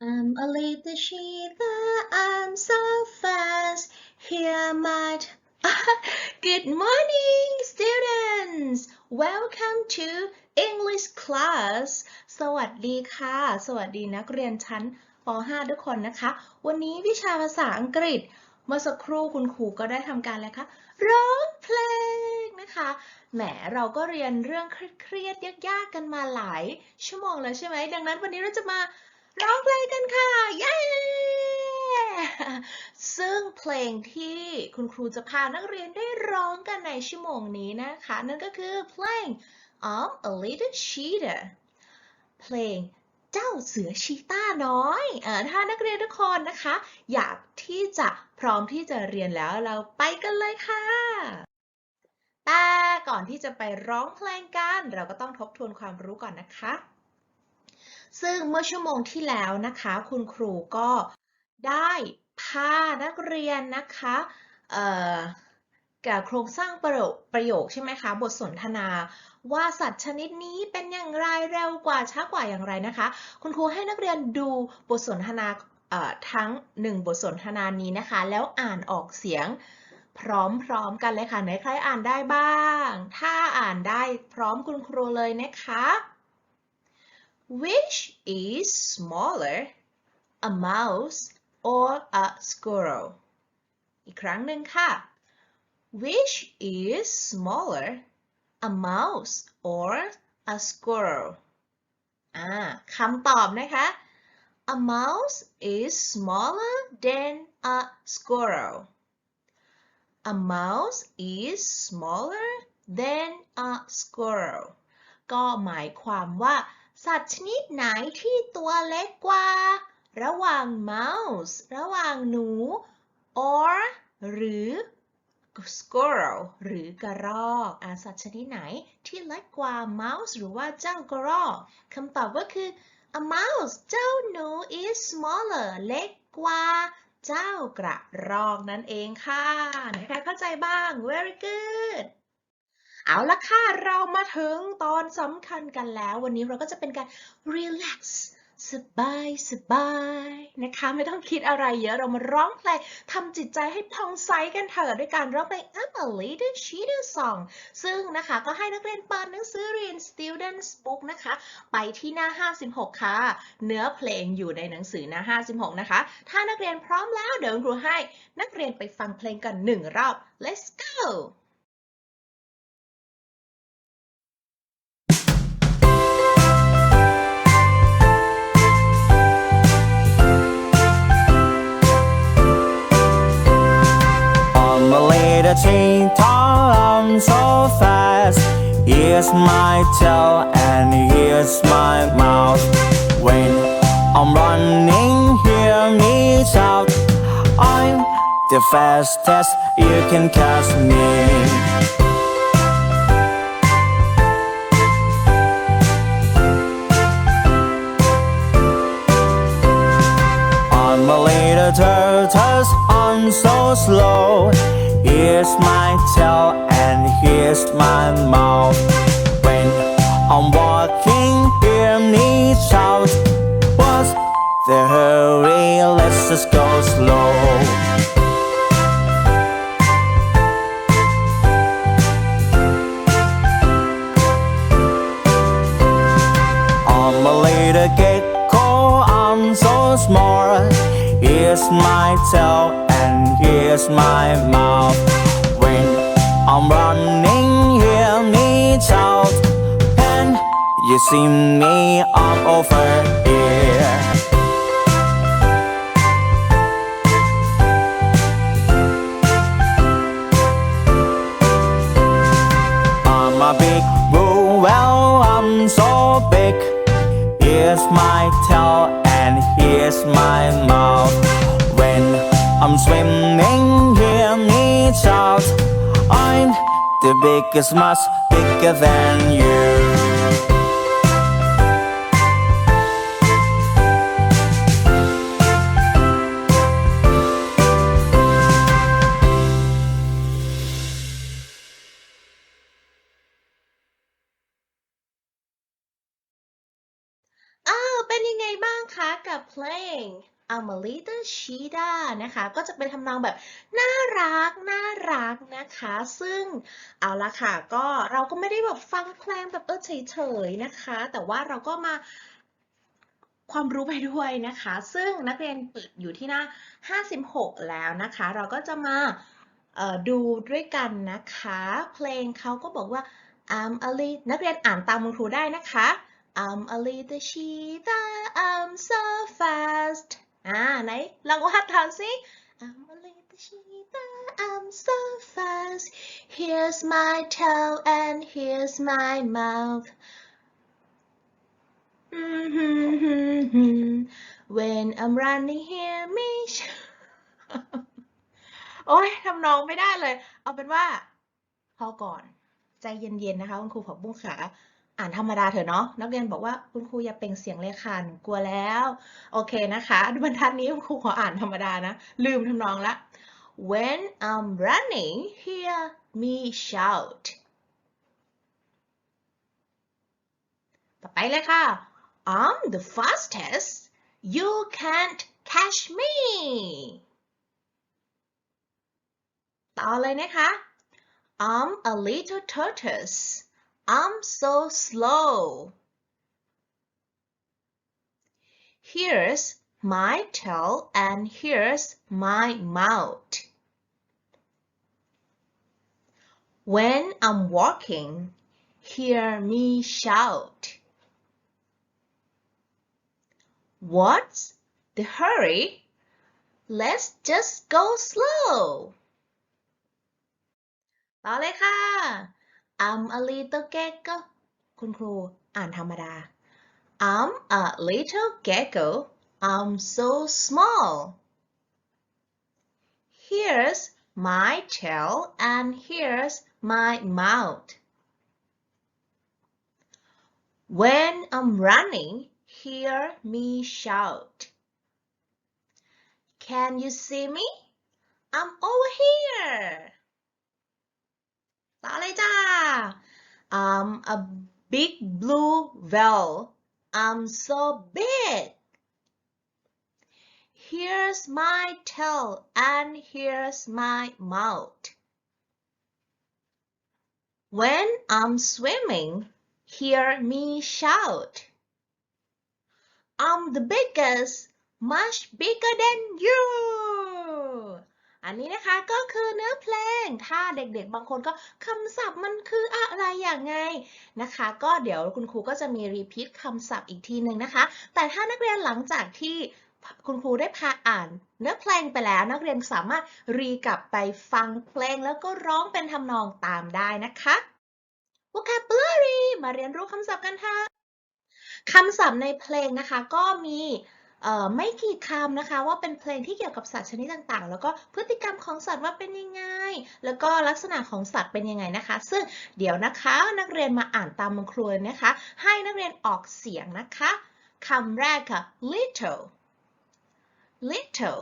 I'm a little cheetah, I'm so fast. Here my Good morning, students. Welcome to English class. สวัสดีค่ะ สวัสดีนักเรียนชั้นป .5 ทุกคนนะคะ วันนี้วิชาภาษาอังกฤษ เมื่อสักครู่คุณครูก็ได้ทำการอะไรคะ ร้องเพลงนะคะ แหมเราก็เรียนเรื่องเครียดๆยากๆกันมาหลายชั่วโมงแล้วใช่ไหม ดังนั้นวันนี้เราจะมา ร้องเพลงกันค่ะ เย้ ซึ่งเพลงที่คุณครูจะพานักเรียนได้ร้องกันในชั่วโมงนี้นะคะ นั่นก็คือเพลง I'm a little cheetah เพลงเจ้าเสือชีต้าน้อยอถ้านักเรียนทุกคนนะคะ อยากที่จะพร้อมที่จะเรียนแล้วเราไปกันเลยค่ะ แต่ก่อนที่จะไปร้องเพลงกัน เราก็ต้องทบทวนความรู้ก่อนนะคะ ซึ่งเมื่อชั่วโมงที่แล้วนะคะ คุณครูก็ได้พานักเรียนนะคะเอ่อกับโครงสร้างประโยคประโยคใช่ไหมคะบทสนทนาว่าสัตว์ชนิดนี้เป็นอย่างไรเร็วกว่าช้ากว่าอย่างไรนะคะ คุณครูให้นักเรียนดูบทสนทนาทั้ง 1 บทสนทนานี้นะคะ แล้วอ่านออกเสียงพร้อมๆกันเลยค่ะไหนใครอ่านได้บ้าง ถ้าอ่านได้พร้อมคุณครูเลยนะคะ Which is smaller a mouse or a squirrel อีกครั้งหนึ่งค่ะ Which is smaller a mouse or a squirrel อ่าคำตอบนะคะ A mouse is smaller than a squirrel A mouse is smaller than a squirrel ก็หมายความว่า สัตว์ชนิดไหนที่ตัวเล็กกว่า ระหว่าง mouse ระหว่างหนู or หรือ squirrel หรือกระรอกอสัตว์ชนิดไหนที่เล็กกว่า mouse หรือว่าเจ้ากระรอกคำตอบก็คือ a mouse เจ้าหนู is smaller เล็กกว่า เจ้ากระรอกนั่นเองค่ะ ไหนใครเข้าใจบ้าง very good เอาละค่ะ เรามาถึงตอนสำคัญกันแล้ว วันนี้เราก็จะเป็นการ relax สบายสบายนะคะ ไม่ต้องคิดอะไรเยอะเรามาร้องเพลงทำจิตใจให้ผ่องใสกันเถอะด้วยการร้องเพลง I'm a little cheetah song ซึ่งนะคะก็ให้นักเรียนเปิดหนังสือเรียน students book นะคะ ไปที่หน้า 56 ค่ะ เนื้อเพลงอยู่ในหนังสือหน้า 56 นะคะ ถ้านักเรียนพร้อมแล้วเดี๋ยวครูให้นักเรียนไปฟังเพลงกันหนึ่งรอบ let's go a cheetah, I'm so fast. Here's my tail and here's my mouth. When I'm running, hear me shout. I'm the fastest, you can catch me. I'm a little tortoise, I'm so slow. Here's my tail and here's my mouth. When I'm walking, hear me shout. What's the hurry? Let's just go slow. I'm a little gecko, I'm so small. Here's my tail and here's my mouth. See me up over here. I'm a big bull, well, I'm so big. Here's my tail and here's my mouth. When I'm swimming, hear me shout. I'm the biggest, much bigger than you. เป็นยังไงบ้างคะกับเพลง I'm a little cheetah นะคะ ก็จะเป็นทำนองแบบน่ารัก น่ารักนะคะ ซึ่งเอาละค่ะ ก็เราก็ไม่ได้แบบฟังเพลงแบบเออเฉยๆนะคะ แต่ว่าเราก็มาความรู้ไปด้วยนะคะ ซึ่งนักเรียนปิดอยู่ที่หน้า 56 แล้วนะคะ เราก็จะมาดูด้วยกันนะคะ เพลงเขาก็บอกว่า I'm a little นักเรียนอ่านตามคุณครูได้นะคะ I'm a little cheetah I'm so fast อ่าไหนลองวาดตามสิ I'm a little cheetah I'm so fast Here's my tail and here's my mouth When I'm running hear me โอ้ยทำนองไม่ได้เลย เอาเป็นว่าพอก่อน ใจเย็นๆนะคะคุณครูผักบุ้งขา อ่านธรรมดาเถอะเนาะนักเรียนบอกว่าคุณครูอย่าเปล่งเสียงเลยค่ะหนูกลัวแล้ว โอเคนะคะบรรทัดนี้คุณครูขออ่านธรรมดานะ ลืมทำนองละ When I'm running hear me shout ต่อไปเลยค่ะ I'm the fastest you can't catch me ต่อเลยนะคะ I'm a little tortoise I'm so slow Here's my tail and here's my mouth When I'm walking hear me shout What's the hurry? Let's just go slow. ต่อเลยค่ะ I'm a little gecko คุณครูอ่านธรรมดา I'm a little gecko I'm so small Here's my tail and here's my mouth When I'm running hear me shout. Can you see me? I'm over here. i'm um, a big blue whale. I'm so big. Here's my tail and here's my mouth. When I'm swimming, hear me shout. I'm the biggest, much bigger than you. อันนี้นะคะก็คือเนื้อเพลง ถ้าเด็กๆ บางคนก็คำศัพท์มันคืออะไรอย่างไงนะคะ ก็เดี๋ยวคุณครูก็จะมีรีพีทคำศัพท์อีกทีหนึ่งนะคะ แต่ถ้านักเรียนหลังจากที่คุณครูได้พาอ่านเนื้อเพลงไปแล้ว นักเรียนสามารถรีกลับไปฟังเพลงแล้วก็ร้องเป็นทำนองตามได้นะคะ vocabulary มาเรียนรู้คำศัพท์กันค่ะคำศัพท์ในเพลงนะคะก็มี ไม่กี่คำนะคะ ว่าเป็นเพลงที่เกี่ยวกับสัตว์ชนิดต่างๆ แล้วก็พฤติกรรมของสัตว์ว่าเป็นยังไง แล้วก็ลักษณะของสัตว์เป็นยังไงนะคะ ซึ่งเดี๋ยวนะคะนักเรียนมาอ่านตามคุณครูนะคะ ให้นักเรียนออกเสียงนะคะคำแรกค่ะ little little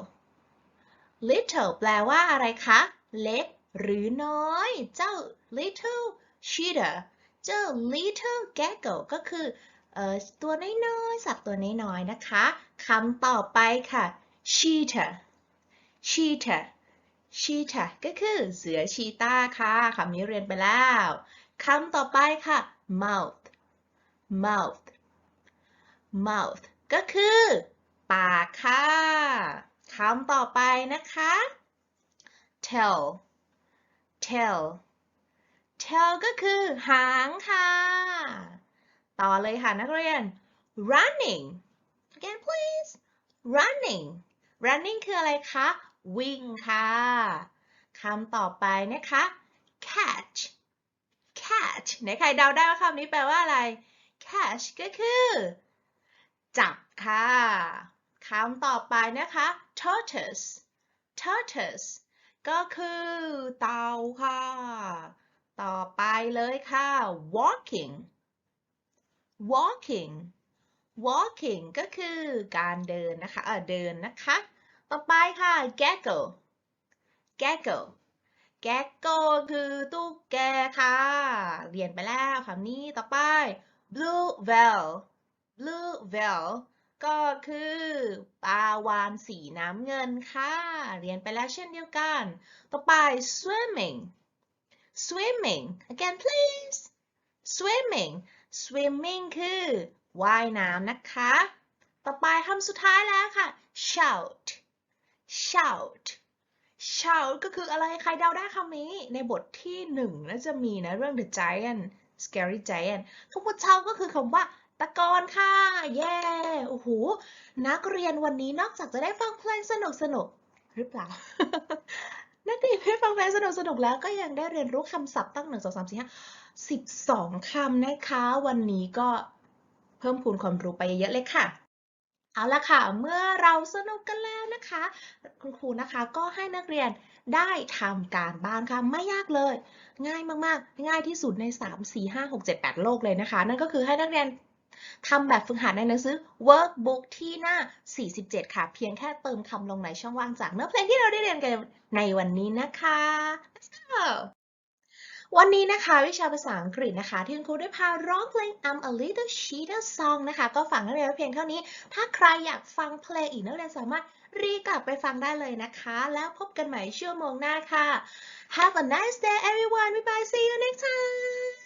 little แปลว่าอะไรคะ เล็ก หรือน้อย เจ้า little cheetah เจ้า little gecko ก็คือ ตัวน้อยๆสัตว์ตัวน้อยๆนะคะคำต่อไปค่ะ cheetah cheetah cheetah ก็คือเสือชีตาค่ะคำนี้เรียนไปแล้วคำต่อไปค่ะ mouth mouth mouth ก็คือ ปากค่ะคำต่อไปนะคะ tail tail tail ก็คือหางค่ะ ต่อเลยค่ะนักเรียน running again please running running คืออะไรคะ วิ่งค่ะคำต่อไปนะคะ catch catch ไหนใครเดาได้ว่าคำนี้แปลว่าอะไร catch ก็คือ จับค่ะคำต่อไปนะคะ tortoise tortoise ก็คือเต่าค่ะ ต่อไปเลยค่ะ walking walking walking ก็คือการเดินนะคะ เออเดินนะคะ ต่อไปค่ะ gecko gecko gecko คือตุ๊กแกค่ะ เรียนไปแล้วคำนี้ต่อไป blue whale blue whale ก็คือปลาวาฬสีน้ำเงินค่ะ เรียนไปแล้วเช่นเดียวกัน ต่อไป swimming swimming again please swimming swimming คือว่ายน้ำนะคะ ต่อไปคำสุดท้ายแล้วค่ะ shout shout shout ก็คืออะไรใครเดาได้คำนี้ ในบทที่หนึ่งน่าจะมีนะเรื่อง the giant scary giant คำว่า shout ก็คือคำว่าตะโกนค่ะ เย้โอ้โห นักเรียนวันนี้นอกจากจะได้ฟังเพลงสนุกสนุกหรือเปล่า นักเรียนได้ฟังเพลงสนุกสนุกแล้วก็ยังได้เรียนรู้คำศัพท์ตั้งหนึ่งสองสามสี่ห้าสิบสองคำนะคะ วันนี้ก็เพิ่มพูนความรู้ไปเยอะๆเลยค่ะ เอาละค่ะ เมื่อเราสนุกกันแล้วนะคะ คุณครูนะคะก็ให้นักเรียนได้ทำการบ้านค่ะ ไม่ยากเลย ง่ายมากๆ ง่ายที่สุดใน 3 4 5 6 7 8 โลกเลยนะคะ นั่นก็คือให้นักเรียน ทำแบบฝึกหัดในหนังสือ workbook ที่หน้า 47 ค่ะ เพียงแค่เติมคำลงในช่องว่างจากเนื้อเพลงที่เราได้เรียนกันในวันนี้นะคะ Let's go วันนี้นะคะวิชาภาษาอังกฤษนะคะ ที่คุณครูได้พาร้องเพลง I'm a little cheater song นะคะ ก็ฟังนักเรียนเพียงเท่านี้ ถ้าใครอยากฟังเพลงอีกนักเรียนสามารถรีกลับไปฟังได้เลยนะคะ แล้วพบกันใหม่ชั่วโมงหน้าค่ะ Have a nice day everyone bye bye see you next time